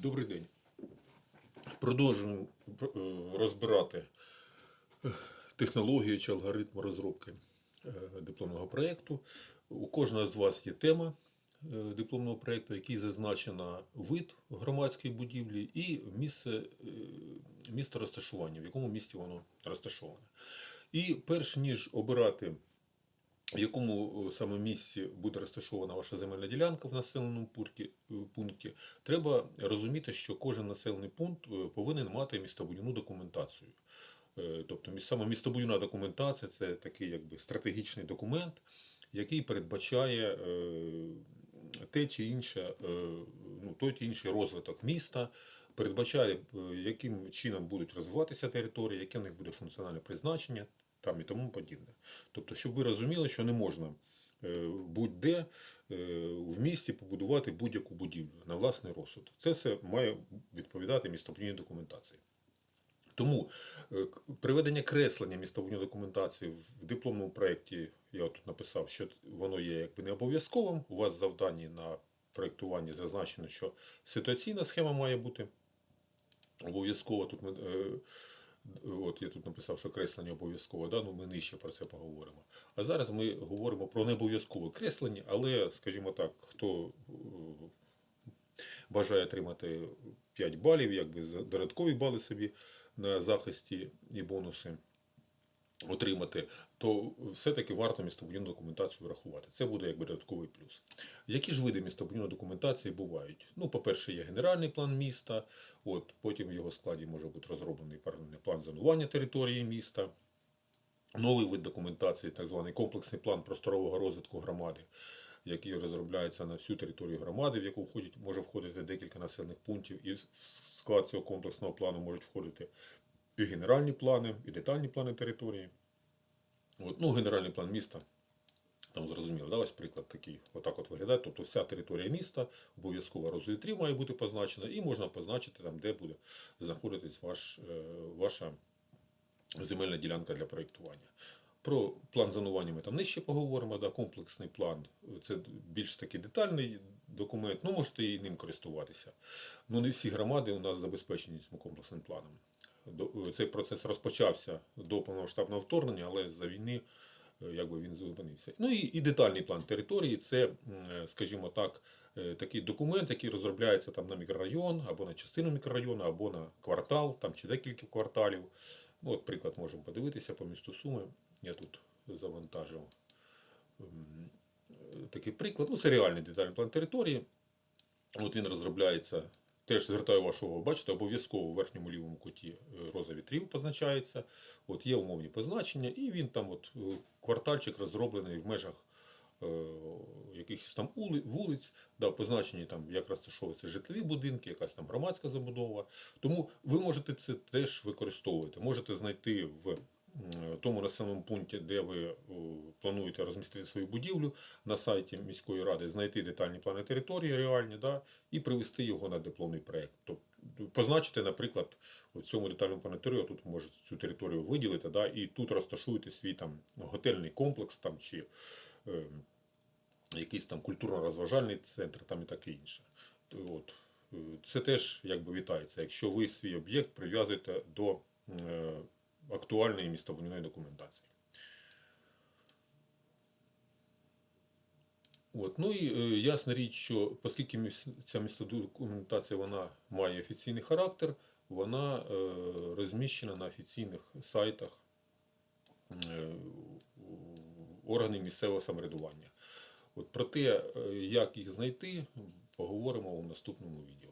Добрий день. Продовжуємо е, розбирати е, технологію чи алгоритм розробки е, дипломного проєкту. У кожного з вас є тема дипломного проєкту, в якій зазначено вид громадської будівлі і місце, місце розташування, в якому місті воно розташоване. І перш ніж обирати в якому е, саме місці буде розташована ваша земельна ділянка в населеному пункті, е, треба розуміти, що кожен населений пункт е, повинен мати містобудівну документацію. Тобто саме містобудівна документація це такий якби стратегічний документ, який передбачає те чи інше, ну, той чи інший розвиток міста, передбачає, яким чином будуть розвиватися території, яке в них буде функціональне призначення там і тому подібне. Тобто, щоб ви розуміли, що не можна е, будь-де е, в місті побудувати будь-яку будівлю на власний розсуд. Це все має відповідати містобудівній документації. Тому е, приведення креслення містобудівної документації в дипломному проєкті, я тут написав, що воно є якби не обов'язковим. У вас в завданні на проєктуванні зазначено, що ситуаційна схема має бути обов'язково. Тут ми, от я тут написав, що креслення обов'язково, да? ну ми нижче про це поговоримо. А зараз ми говоримо про необов'язкове креслення, але, скажімо так, хто е, бажає отримати 5 балів, якби додаткові бали собі на захисті і бонуси отримати, то все-таки варто містобудівну документацію врахувати. Це буде якби додатковий плюс. Які ж види містобудівної документації бувають? Ну, по-перше, є генеральний план міста, от, потім в його складі може бути розроблений план зонування території міста. Новий вид документації, так званий комплексний план просторового розвитку громади, який розробляється на всю територію громади, в яку входять, може входити декілька населених пунктів, і в склад цього комплексного плану можуть входити і генеральні плани, і детальні плани території. От, ну, генеральний план міста, там зрозуміло, да, ось приклад такий, отак от виглядає. Тобто вся територія міста обов'язково розвиток 3 має бути позначена, і можна позначити там, де буде знаходитись ваш, е, ваша земельна ділянка для проєктування. Про план зонування ми там нижче поговоримо. Да, комплексний план це більш такий детальний документ. Ну, можете і ним користуватися. Ну, не всі громади у нас забезпечені цим комплексним планом. Цей процес розпочався до повномасштабного вторгнення, але за війни е, якби він зупинився. Ну і, і детальний план території це, е, скажімо так, е, такий документ, який розробляється там на мікрорайон, або на частину мікрорайону, або на квартал, там чи декілька кварталів. Ну, от приклад можемо подивитися по місту Суми. Я тут завантажив ем, такий приклад. Ну, це реальний детальний план території. От він розробляється. Теж звертаю вашу увагу, бачите, обов'язково в верхньому лівому куті е, роза вітрів позначається. От є умовні позначення, і він там, от е, квартальчик розроблений в межах е, якихось там ули- вулиць, да, позначені там, як розташовуються житлові будинки, якась там громадська забудова. Тому ви можете це теж використовувати. Можете знайти в тому населеному пункті, де ви е, плануєте розмістити свою будівлю на сайті міської ради, знайти детальні плани території реальні, да, і привести його на дипломний проєкт. Тобто позначити, наприклад, у цьому детальному плані території, тут можете цю територію виділити, да, і тут розташуєте свій там готельний комплекс там, чи е, якийсь там культурно-розважальний центр там і таке інше. От. е, Це теж якби вітається, якщо ви свій об'єкт прив'язуєте до е, актуальної містобудівної документації. От. Ну і е, ясна річ, що оскільки ця містодокументація вона має офіційний характер, вона е, розміщена на офіційних сайтах е, органів місцевого самоврядування. От про те, е, як їх знайти, поговоримо у наступному відео.